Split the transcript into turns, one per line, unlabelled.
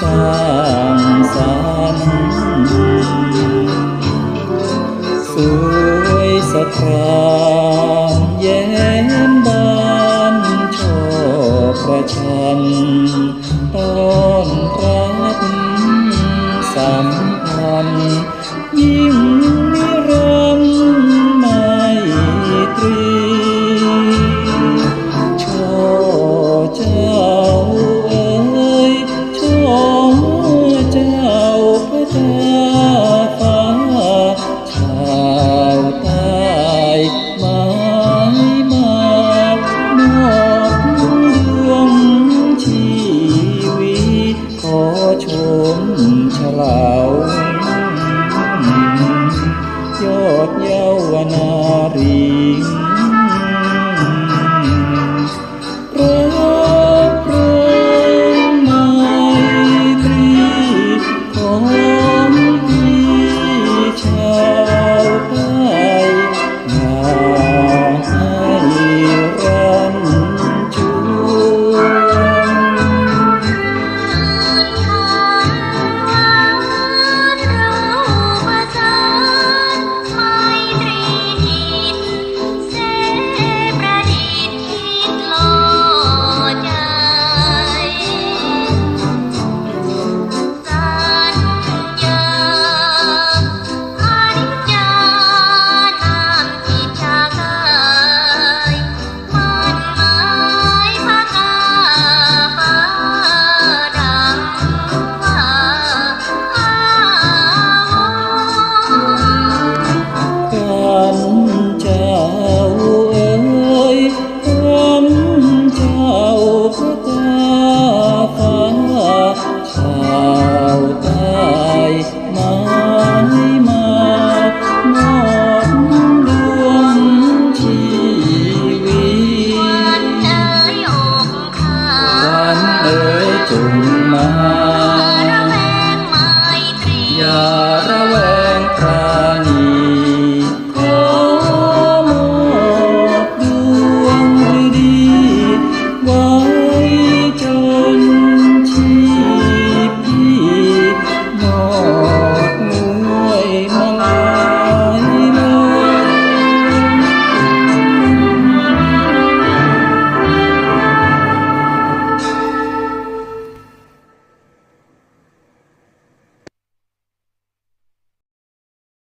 สร้างสรรสวยสะพรานแย้มบานชอบประชันต้อน